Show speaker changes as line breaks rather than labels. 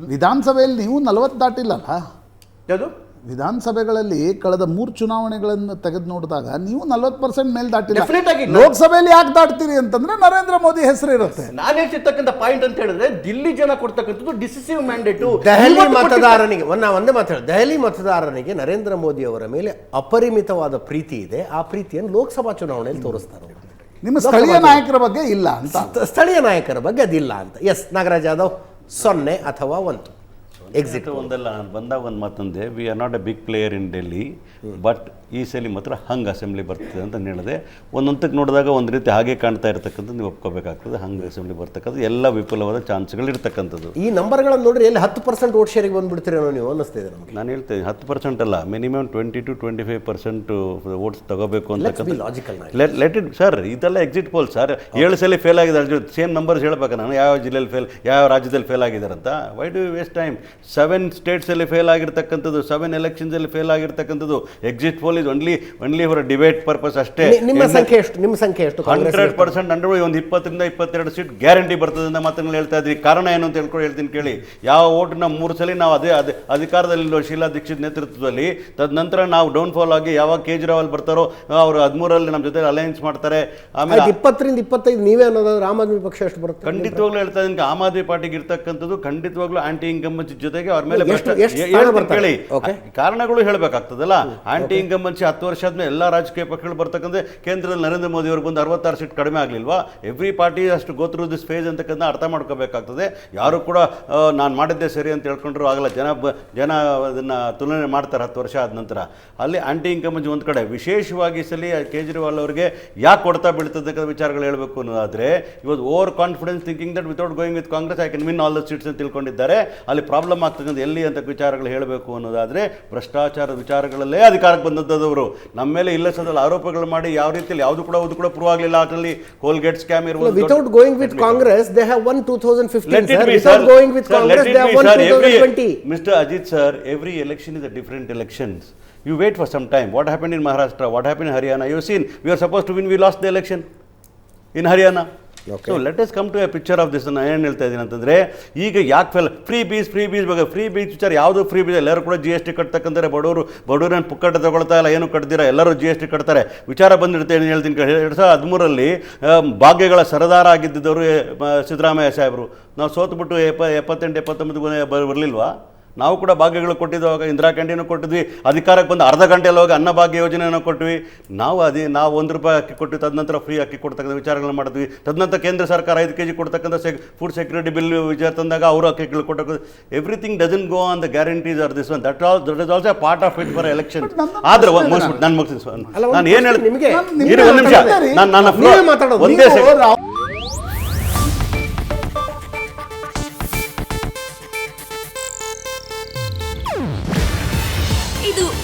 ವಿಧಾನಸಭೆಯಲ್ಲಿ ನೀವು ನಲವತ್ತು ದಾಟಿಲ್ಲಲ್ಲ?
ಯಾವುದು?
ವಿಧಾನಸಭೆಗಳಲ್ಲಿ ಕಳೆದ ಮೂರು ಚುನಾವಣೆಗಳನ್ನು ತೆಗೆದು ನೋಡಿದಾಗ ನೀವು ನಲ್ವತ್ತು ಪರ್ಸೆಂಟ್ ಮೇಲೆ ದಾಟಿಲ್ಲ. ಲೋಕಸಭೆಯಲ್ಲಿ ಯಾಕೆ ದಾಟ್ತೀರಿ ಅಂತಂದ್ರೆ ನರೇಂದ್ರ ಮೋದಿ ಹೆಸರು ಇರುತ್ತೆ.
ನಾನು ಹೇಳ್ತಿರ್ತಕ್ಕಂಥ ಪಾಯಿಂಟ್ ಅಂತ ಹೇಳಿದ್ರೆ ದಿಲ್ಲಿ ಜನ ಕೊಡ್ತಕ್ಕಂಥದ್ದು ಡಿಸಿಸಿವ್ ಮ್ಯಾಂಡೇಟು
ದೆಹಲಿ ಮತದಾರನಿಗೆ ಒಂದು ಒಂದೇ ಮಾತಾಡ ಹೇಳಿ ದೆಹಲಿ ಮತದಾರನಿಗೆ ನರೇಂದ್ರ ಮೋದಿ ಅವರ ಮೇಲೆ ಅಪರಿಮಿತವಾದ ಪ್ರೀತಿ ಇದೆ. ಆ ಪ್ರೀತಿಯನ್ನು ಲೋಕಸಭಾ ಚುನಾವಣೆಯಲ್ಲಿ ತೋರಿಸ್ತಾರೆ
ನಿಮ್ಮ ಸ್ಥಳೀಯ ನಾಯಕರ ಬಗ್ಗೆ ಇಲ್ಲ ಅಂತ.
ಸ್ಥಳೀಯ ನಾಯಕರ ಬಗ್ಗೆ ಅದಿಲ್ಲ ಅಂತ. ಎಸ್ ನಾಗರಾಜ್ ಯಾದವ್. ಸೊನ್ನೆ ಅಥವಾ ಒಂದು. ಎಕ್ಸಿಟ್
ಒಂದಲ್ಲ ನಾನು ಬಂದಾಗ ಒಂದು ಮಾತಂದೆ we are not a big player in Delhi but ಈ ಸಲ ಮಾತ್ರ ಹಂಗೆ ಅಸೆಂಬ್ಲಿ ಬರ್ತದೆ ಅಂತ ಹೇಳಿದೆ. ಒಂದೊಂದಕ್ಕೆ ನೋಡಿದಾಗ ಒಂದು ರೀತಿ ಹಾಗೆ ಕಾಣ್ತಾ ಇರ್ತಕ್ಕಂಥದ್ದು ನೀವು ಒಪ್ಕೋಬೇಕಾಗ್ತದೆ ಹಂಗೆ ಅಸೆಂಬ್ಲಿ ಬರ್ತಕ್ಕಂಥದ್ದು ಎಲ್ಲ ವಿಫುಲವಾದ ಚಾನ್ಸ್ಗಳು ಇರ್ತಕ್ಕಂಥದ್ದು.
ಈ ನಂಬರ್ಗಳನ್ನು ನೋಡ್ರಿ ಎಲ್ಲಿ ಹತ್ತು ಪರ್ಸೆಂಟ್ ಓಟ್ ಶೇರಿಗೆ ಬಂದ್ಬಿಡ್ತೀರೇನೋ ನೀವು ಅನ್ನಿಸ್ತಿದೆ ನಮಗೆ.
ನಾನು ಹೇಳ್ತೇನೆ ಹತ್ತು ಪರ್ಸೆಂಟ್ ಅಲ್ಲ minimum twenty to twenty five percent votes ತಗೋಬೇಕು ಅಂತಕ್ಕಂಥ
logical
let let it sir ಇದೆಲ್ಲ ಎಕ್ಸಿಟ್ ಪೋಲ್ ಸರ್ ಏಳು ಸಲ ಫೇಲ್ ಆಗಿದೆ ಸೇಮ್ ನಂಬರ್ಸ್ ಹೇಳ್ಬೇಕು? ನಾನು ಯಾವ ಜಿಲ್ಲೆಯಲ್ಲಿ ಫೇಲ್ ಯಾವ ರಾಜ್ಯದಲ್ಲಿ ಫೇಲ್ ಆಗಿದ್ದಾರೆ ಅಂತ why do waste time seven ಸ್ಟೇಟ್ಸಲ್ಲಿ fail ಆಗಿರ್ತಕ್ಕಂಥದ್ದು ಸೆವೆನ್ ಎಲೆಕ್ಷನ್ಸಲ್ಲಿ ಫೇಲ್ ಆಗಿರ್ತಕ್ಕಂಥದ್ದು exit poll is only only for debate purpose ಅಷ್ಟೇ.
ನಿಮ್ಮ ಸಂಖ್ಯೆ ಎಷ್ಟು? ನಿಮ್ಮ ಸಂಖ್ಯೆ ಎಷ್ಟು
ಹಂಡ್ರೆಡ್ ಪರ್ಸೆಂಟ್ ಅಂಡ್ರೆ ಒಂದು ಇಪ್ಪತ್ತರಿಂದ ಇಪ್ಪತ್ತೆರಡು ಸೀಟ್ ಗ್ಯಾರಂಟಿ ಬರ್ತದೆ ಅಂತ ಮಾತನ್ನು ಹೇಳ್ತಾ ಇದ್ವಿ ಕಾರಣ ಏನು ಅಂತ ಹೇಳ್ಕೊಂಡು ಹೇಳ್ತೀನಿ ಕೇಳಿ. ಯಾವ ಓಟ್ನ ಮೂರು ಸಲ ನಾವು ಅದೇ ಅದೇ ಅಧಿಕಾರದಲ್ಲಿರೋ ಶೀಲಾ ದೀಕ್ಷಿತ್ ನೇತೃತ್ವದಲ್ಲಿ ತದನಂತರ ನಾವು ಡೌನ್ಫಾಲ್ ಆಗಿ ಯಾವಾಗ ಕೇಜ್ರಿವಾಲ್ ಬರ್ತಾರೋ ಅವರು ಹದಿಮೂರಲ್ಲಿ ನಮ್ಮ ಜೊತೆ ಅಲಯನ್ಸ್ ಮಾಡ್ತಾರೆ. ಆಮೇಲೆ
ಇಪ್ಪತ್ತರಿಂದ ಇಪ್ಪತ್ತೈದು ನೀವೇ ಅನ್ನೋದಾದ್ರೆ ಆಮ್ ಆದ್ಮಿ ಪಕ್ಷ ಎಷ್ಟು ಬರುತ್ತೆ?
ಖಂಡಿತವಾಗ್ಲೂ ಹೇಳ್ತಾ ಇದ್ದೀನಿ. ಆಮ್ ಆದ್ಮಿ ಪಾರ್ಟಿಗೆ ಇರ್ತಕ್ಕಂಥದ್ದು ಖಂಡಿತವಾಗ್ಲೂ ಆಂಟಿ ಇನ್ಕಂಬನ್ಸಿ ಜೊತೆಗೆ ಅವ್ರ ಮೇಲೆ? ಕೇಳಿ. ಕಾರಣಗಳು ಹೇಳಬೇಕಾಗ್ತದಲ್ಲ. ಆಂಟಿ ಇನ್ಕಂಬನ್ಸಿ ಹತ್ತು ವರ್ಷ ಆದ್ಮೇಲೆ ಎಲ್ಲ ರಾಜಕೀಯ ಪಕ್ಷಗಳು ಬರ್ತಕ್ಕಂಥ ಕೇಂದ್ರದಲ್ಲಿ ನರೇಂದ್ರ ಮೋದಿ ಅವ್ರಿಗೆ ಬಂದು ಅರವತ್ತಾರು ಸೀಟ್ ಕಡಿಮೆ ಆಗಲಿಲ್ವಾ? ಎವ್ರಿ ಪಾರ್ಟಿ ಅಷ್ಟು ಗೋತ್ರು ದಿಸ್ ಫೇಜ್ ಅಂತಕ್ಕಂಥ ಅರ್ಥ ಮಾಡ್ಕೋಬೇಕಾಗ್ತದೆ. ಯಾರು ಕೂಡ ನಾನು ಮಾಡಿದ್ದೆ ಸರಿ ಅಂತ ಹೇಳ್ಕೊಂಡ್ರು ಆಗಲ್ಲ. ಜನ ಜನ ಅದನ್ನು ತುಲನೆ ಮಾಡ್ತಾರೆ ಹತ್ತು ವರ್ಷ ಆದ ನಂತರ. ಅಲ್ಲಿ ಆಂಟಿ ಇನ್ಕಂಬನ್ಸಿ ಒಂದು ಕಡೆ. ವಿಶೇಷವಾಗಿ ಸಲಿ ಕೇಜ್ರಿವಾಲ್ ಅವರಿಗೆ ಯಾಕೆ ಕೊಡ್ತಾ ಬೀಳ್ತದೆ ಅಂತ ವಿಚಾರಗಳು ಹೇಳಬೇಕು ಅನ್ನೋದಾದ್ರೆ ಇವತ್ತು over confidence thinking that without going with Congress I can win all the seats ಅಂತ ತಿಳ್ಕೊಂಡಿದ್ದಾರೆ. ಅಲ್ಲಿ ಪ್ರಾಬ್ಲಮ್ ಆಗ್ತಕ್ಕಂಥ ಎಲ್ಲಿ ಅಂತ ವಿಚಾರಗಳು ಹೇಳಬೇಕು ಅನ್ನೋದಾದರೆ ಭ್ರಷ್ಟಾಚಾರದ ವಿಚಾರಗಳಲ್ಲೇ ಅಧಿಕಾರಕ್ಕೆ ಬಂದದ್ದವರು ನಮ್ಮ ಮೇಲೆ ಇಲ್ಲಸದಲ್ಲಿ ಆರೋಪಗಳು ಮಾಡಿ ಯಾವ ರೀತಿಯಲ್ಲಿ ಯಾವುದು ಕೂಡ ಒಂದು ಕೂಡ ಪ್ರೂವ್ ಆಗಲಿಲ್ಲ. ಅದರಲ್ಲಿ ಕೋಲ್ಗೇಟ್ ಸ್ಕ್ಯಾಮ್ ಇರುವುದು
without going with Congress they have one two thousand fifteen going with Congress they have one two thousand twenty
mister Ajit sir every election is a different elections you wait for some time what happen in Maharashtra what happen in Haryana you seen we are suppose to win we lost the election in
Haryana
so let's come to a picture of this ನಾನು ಏನು ಹೇಳ್ತಾ ಇದ್ದೀನಿ ಅಂತಂದರೆ, ಈಗ ಯಾಕೆ ಫೆಲ್ freebies freebies ಬಗ್ಗೆ freebies ವಿಚಾರ, ಯಾವುದು ಫ್ರೀ ಬೀಸ್ ಎಲ್ಲರೂ ಕೂಡ ಜಿ ಎಸ್ ಟಿ ಕಟ್ತಕ್ಕಂತಾರೆ ಬಡವರು ಬಡವರೇನು ಪುಕ್ಕಟ ತಗೊಳ್ತಾ ಇಲ್ಲ, ಏನು ಕಟ್ತೀರಾ ಎಲ್ಲರೂ ಜಿ ಎಸ್ ಟಿ ಕಟ್ತಾರೆ. ವಿಚಾರ ಬಂದಿರುತ್ತೆ, ಏನು ಹೇಳ್ತೀನಿ ಎರಡು ಸಾವಿರದ ಹದಿಮೂರರಲ್ಲಿ ಭಾಗ್ಯಗಳ ಸರದಾರ ಆಗಿದ್ದಿದ್ದವರು ಸಿದ್ದರಾಮಯ್ಯ ಸಾಹೇಬರು. ನಾವು ಸೋತ್ಬಿಟ್ಟು ಎಪ್ಪ ಎಪ್ಪತ್ತೆಂಟು, ಎಪ್ಪತ್ತೊಂಬತ್ತು ಬರಲಿಲ್ವಾ? ನಾವು ಕೂಡ ಭಾಗ್ಯಗಳು ಕೊಟ್ಟಿದ್ದು ಅವಾಗ ಇಂದಿರಾ ಕ್ಯಾಂಟೀನು ಕೊಟ್ಟಿದ್ವಿ ಅಧಿಕಾರಕ್ಕೆ ಬಂದು ಅರ್ಧ ಗಂಟೆಯಲ್ಲಿ ಹೋಗಿ ಅನ್ನಭಾಗ್ಯ ಯೋಜನೆಯನ್ನು ಕೊಟ್ವಿ ನಾವು ಅದೇ ನಾವು ಒಂದು ರೂಪಾಯಿ ಅಕ್ಕಿ ಕೊಟ್ಟು ತದನಂತರ ಫ್ರೀ ಅಕ್ಕಿ ಕೊಡ್ತಕ್ಕಂಥ ವಿಚಾರಗಳನ್ನ ಮಾಡಿದ್ವಿ. ತದನಂತರ ಕೇಂದ್ರ ಸರ್ಕಾರ ಐದು ಕೆ ಜಿ ಕೊಡ್ತಕ್ಕಂಥ ಸೆ ಫುಡ್ ಸೆಕ್ಯೂರಿಟಿ ಬಿಲ್ ವಿಚಾರ ತಂದಾಗ ಅವರು ಅಕ್ಕಿಗಳು ಕೊಟ್ಟ everything dozen go on the guarantees are this one that all that is also part of it for election ಆದ್ರೆ ಮುಗಿಸ್ಬಿಟ್ಟು ನಾನು ಮುಗಿಸ್ತೀನಿ ನಾನು ಏನು ಹೇಳ್ತೀನಿ? ನಿಮಗೆ. ಒಂದು ನಿಮಿಷ. ನಾನು ನನ್ನ ಒಂದೇ ಸೆಕೆಂಡ್